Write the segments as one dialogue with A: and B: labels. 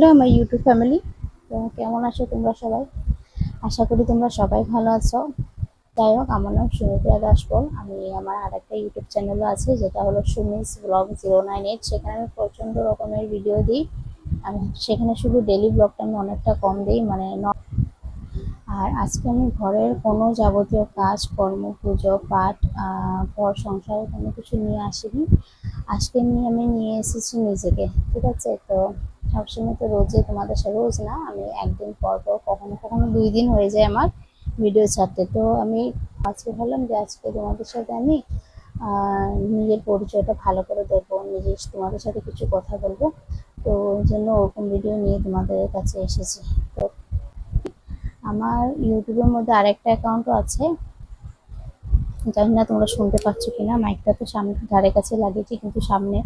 A: Hello আমার YouTube family কেমন আছো তোমরা সবাই? আশা করি তোমরা সবাই ভালো আছো। যাই হোক, আমার নাম সুমিত্রা দাস বল। আমি আমার আর একটা ইউটিউব চ্যানেলও আছে, যেটা হলো Sumi's vlog zero nine eight সেখানে আমি প্রচণ্ড রকমের ভিডিও দিই। আমি সেখানে শুধু ডেলি ব্লগটা আমি অনেকটা কম দিই মানে আর আজকে আমি ঘরের কোনো যাবতীয় কাজ, কর্ম, পুজো, পাঠ ঘর সংসারে কোনো কিছু নিয়ে আসিনি। আজকে নিয়ে আমি নিয়ে এসেছি নিজেকে, ঠিক আছে? তো সবসময় তো রোজে তোমাদের সাথে রোজ না, আমি একদিন পর পর কখনো কখনো দুই দিন হয়ে যায় আমার ভিডিও ছাড়তে। তো আমি আজকে ভাবলাম যে আজকে তোমাদের সাথে আমি নিজের পরিচয়টা ভালো করে দেবো নিজের তোমাদের সাথে কিছু কথা বলব। তো ওই জন্য ওরকম ভিডিও নিয়ে তোমাদের কাছে এসেছি। তো আমার ইউটিউবের মধ্যে আরেকটা অ্যাকাউন্টও আছে। জানি না তোমরা শুনতে পাচ্ছ কিনা মাইকটা তো সামনে, ধারে কাছে লাগিয়েছি, কিন্তু সামনে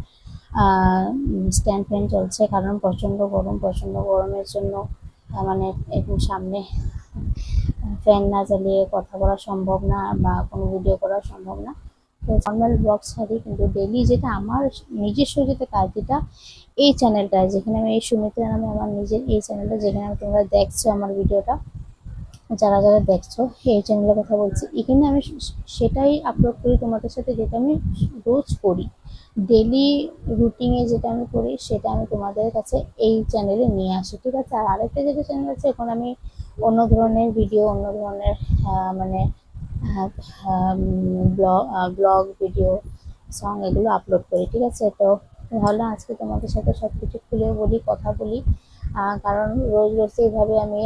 A: স্ট্যান্ড ফ্যান চলছে কারণ প্রচণ্ড গরম, প্রচণ্ড গরমের জন্য মানে একটু সামনে ফ্যান না চালিয়ে কথা বলা সম্ভব না বা কোনো ভিডিও করা সম্ভব না। তো নর্মাল ব্লগ ছাড়ি, কিন্তু ডেলি যেটা আমার নিজস্ব যেটা কাজ, যেটা এই চ্যানেলটা যেখানে আমি এই সুমিত্রা নামে আমার নিজের এই চ্যানেলটা যেখানে তোমরা দেখছ আমার ভিডিওটা যারা যারা দেখছ, এই চ্যানেলের কথা বলছি। এখানে আমি সেটাই আপলোড করি, তোমাদের সাথে যেটা আমি রোজ করি। ডেলি রুটিনে যেটা আমি করি, সেটা আমি তোমাদের কাছে এই চ্যানেলে নিয়ে আসি, ঠিক আছে? আর আরেকটা যেটা চ্যানেল আছে, এখন আমি অন্য ধরনের ভিডিও অন্য ধরনের মানে ব্লগ ব্লগ ভিডিও সং এগুলো আপলোড করি, ঠিক আছে? তো ভাবলাম আজকে তোমাদের সাথে সব কিছু খুলে বলি, কথা বলি। কারণ রোজ রোজ এইভাবে আমি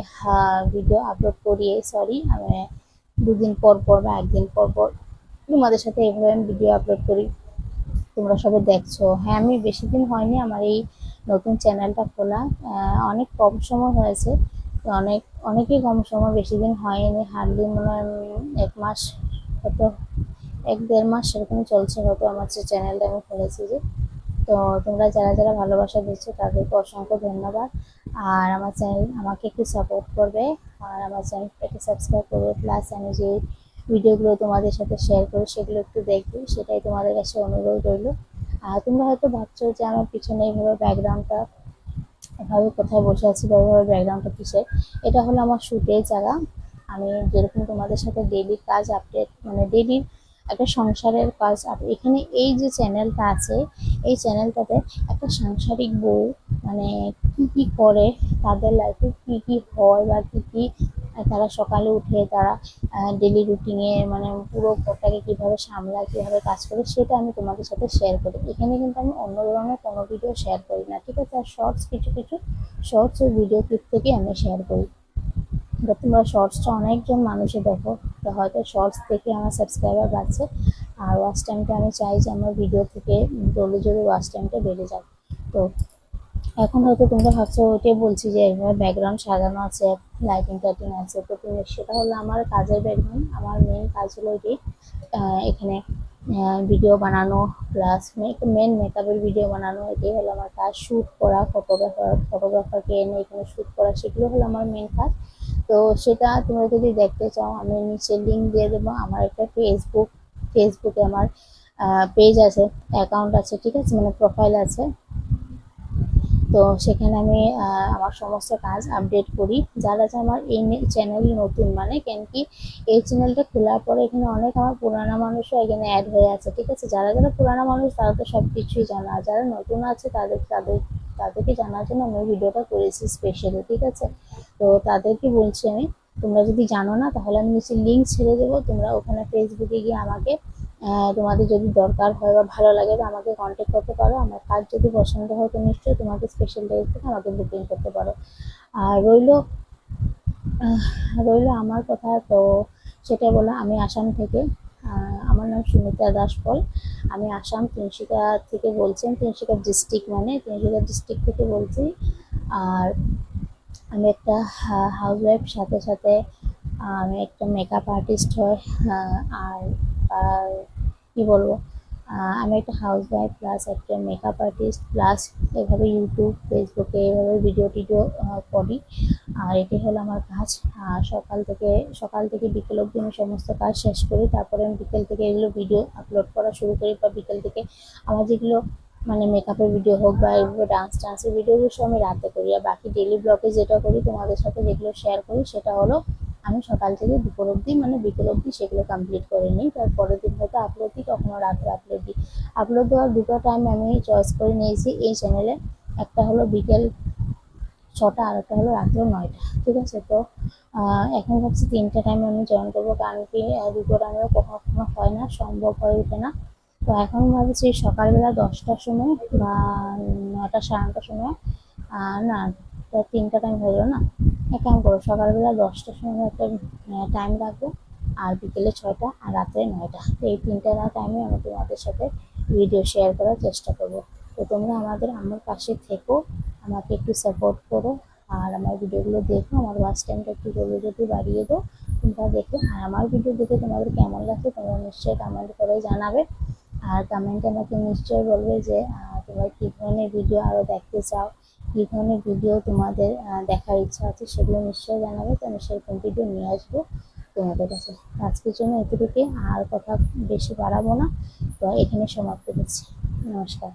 A: ভিডিও আপলোড করি সরি আমি দুদিন পর পর বা একদিন পর পর তোমাদের সাথে এইভাবে আমি ভিডিও আপলোড করি। তোমরা সবাই দেখছ। হ্যাঁ আমি বেশি দিন হয়নি, আমার এই নতুন চ্যানেলটা খোলা। অনেক কম সময় হয়েছে, অনেক, অনেকই কম সময়, বেশি দিন হয়নি হার্ডলি মনে হয় এক মাস হয়তো, এক দেড় মাস সেরকম চলছে হয়তো আমার যে চ্যানেলটা আমি খুলেছি যে। তো তোমরা যারা যারা ভালোবাসা দিচ্ছ তাদেরকে অসংখ্য ধন্যবাদ। আর আমার চ্যানেল আমাকে একটু সাপোর্ট করবে। আর আমার চ্যানেলটাকে সাবস্ক্রাইব করবে। প্লাস আমি যে ভিডিওগুলো তোমাদের সাথে শেয়ার করি, সেগুলো একটু দেখবে। সেটাই তোমাদের কাছে অনুরোধ রইল। আর তোমরা হয়তো ভাবছ যে আমার পিছনে এইভাবে ব্যাকগ্রাউন্ডটা এভাবে কোথায় বসে আছি বা এভাবে ব্যাকগ্রাউন্ডটা কিসের? এটা হলো আমার শুটের জায়গা। আমি যেরকম তোমাদের সাথে ডেলি কাজ আপডেট মানে ডেলি একটা সংসারের কাজ। আপ এখানে এই যে চ্যানেলটা আছে, এই চ্যানেলটাতে একটা সাংসারিক বউ মানে কি কি করে, তাদের লাইফে কি কি হয় বা কি কি তারা সকালে উঠে তারা ডেলি রুটিনে মানে পুরো ঘরটাকে কীভাবে সামলায়, কীভাবে কাজ করে, সেটা আমি তোমাদের সাথে শেয়ার করি। এখানে কিন্তু আমি অন্য ধরনের কোনো ভিডিও শেয়ার করি না, ঠিক আছে? আর শর্টস কিছু কিছু শর্টস ভিডিও ক্লিপ থেকে আমি শেয়ার করি। তোমরা শর্টসটা অনেকজন মানুষে দেখো, তো হয়তো শর্টস থেকে আমার সাবস্ক্রাইবার বাড়ছে। আর ওয়াচ টাইমটা আমি চাই যে আমার ভিডিও থেকে জলদি জলদি ওয়াচ টাইমটা বেড়ে যাক। তো এখন হয়তো তোমরা ভাবছ, ওইটাই বলছি যে এভাবে ব্যাকগ্রাউন্ড সাজানো আছে লাইটিং টাইটিং আছে। তো সেটা হলো আমার কাজের ব্যাকগ্রাউন্ড আমার মেন কাজ হলো এটি এখানে ভিডিও বানানো প্লাস মেন মেকআপের ভিডিও বানানো, এটাই হলো আমার কাজ। শ্যুট করা ফটোগ্রাফার ফটোগ্রাফারকে এনে এখানে শ্যুট করা, সেগুলো হলো আমার মেন কাজ। তো সেটা তোমরা যদি দেখতে চাও, আমি নিচে লিঙ্ক দিয়ে দেবো। আমার একটা ফেসবুক ফেসবুকে আমার পেজ আছে অ্যাকাউন্ট আছে, ঠিক আছে? মানে প্রোফাইল আছে। তো সেখানে আমি আমার সমস্ত কাজ আপডেট করি। যারা যারা আমার এই চ্যানেল নতুন মানে কেন কি এই চ্যানেলটা খোলার পরে এখানে অনেক আমার পুরানো মানুষও এখানে অ্যাড হয়ে আছে, ঠিক আছে? যারা যারা পুরানো মানুষ, তারা তো সব কিছুই জানা যারা নতুন আছে, তাদের তাদের, তাদেরকে জানার জন্য আমি ভিডিওটা করেছি স্পেশালি ঠিক আছে? তো তাদেরকে বলছি আমি, তোমরা যদি জানো না, তাহলে আমি নিচে লিঙ্ক ছেড়ে দেবো। তোমরা ওখানে ফেসবুকে গিয়ে আমাকে তোমাদের যদি দরকার হয় বা ভালো লাগে তো আমাকে কন্ট্যাক্ট করতে পারো। আমার কাজ যদি পছন্দ হয় তো নিশ্চয়ই তোমাকে স্পেশাল ডে থেকে আমাকে বুকিং করতে পারো। আর রইল রইল আমার কথা। তো সেটা বলে, আমি আসাম থেকে। আমার নাম সুমিতা দাস পল আমি আসাম তিনশিকা থেকে বলছি। তিনশিকা ডিস্ট্রিক্ট মানে তিনশিকা ডিস্ট্রিক্ট থেকে বলছি। আর আমি একটা হাউস ওয়াইফ সাথে সাথে আমি একটা মেকআপ আর্টিস্ট হয়। আর কি বলব? আমি একটা হাউস ওয়াইফ প্লাস একটা মেকআপ আর্টিস্ট প্লাস এভাবে ইউটিউব ফেসবুকে এভাবে ভিডিও টিডিও করি। আর এটি হলো আমার কাজ। সকাল থেকে সকাল থেকে বিকেল অবধি আমি সমস্ত কাজ শেষ করি। তারপরে আমি বিকেল থেকে এগুলো ভিডিও আপলোড করা শুরু করি বা বিকেল থেকে আমার যেগুলো মানে মেকআপের ভিডিও হোক বা এগুলো ডান্স ডান্সের ভিডিওগুলো সব আমি রাতে করি। আর বাকি ডেলি ব্লগে যেটা করি, তোমাদের সাথে যেগুলো শেয়ার করি, সেটা হলো আমি সকাল থেকে দুপুর অবধি মানে বিকেল অবধি সেগুলো কমপ্লিট করে নিই। তারপরের দিন হয়তো আপলোড দিই, কখনো রাতে আপলোড দিই। আপলোড দেওয়ার দুটো টাইম আমি চয়েস করে নিয়েছি এই চ্যানেলে একটা হলো বিকেল ছটা, আর একটা হলো রাত্রে নয়টা, ঠিক আছে? তো এখন ভাবছি তিনটে টাইমে আমি জয়েন করব, কারণ কি দুটো টাইমে কখনো কখনো হয় না, সম্ভব হয়ে ওঠে না। তো এখন ভাবছি সকালবেলা দশটার সময় বা নটা সাড়ে নটার সময় না তা তিনটা টাইম হলো না? এক কাম করো সকালবেলা দশটার সময় একটা টাইম রাখব, আর বিকেলে ছয়টা, আর রাত্রে নয়টা। এই তিনটা টাইমে আমি তোমাদের সাথে ভিডিও শেয়ার করার চেষ্টা করব। তো তোমরা আমাদের, আমার পাশে থেকো, আমাকে একটু সাপোর্ট করো, আর আমার ভিডিওগুলো দেখো, আমার ওয়াচ টাইমটা একটু জলদি জলদি বাড়িয়ে দাও, তোমরা দেখো। আর আমার ভিডিও দেখে তোমাদের কেমন লাগছে, তোমরা নিশ্চয়ই কমেন্ট করে জানাবে। আর কমেন্টে আমাকে নিশ্চয়ই বলবে যে তোমরা কী ধরনের ভিডিও আরও দেখতে চাও? কী ধরনের ভিডিও তোমাদের দেখার ইচ্ছা আছে সেগুলো নিশ্চয়ই জানাবে। তো আমি সেরকম ভিডিও নিয়ে আসব তোমাদের কাছে। আজকের জন্য এতটুকুই। আর কথা বেশি বাড়াবো না। তো এখানে সমাপ্ত করছি। নমস্কার।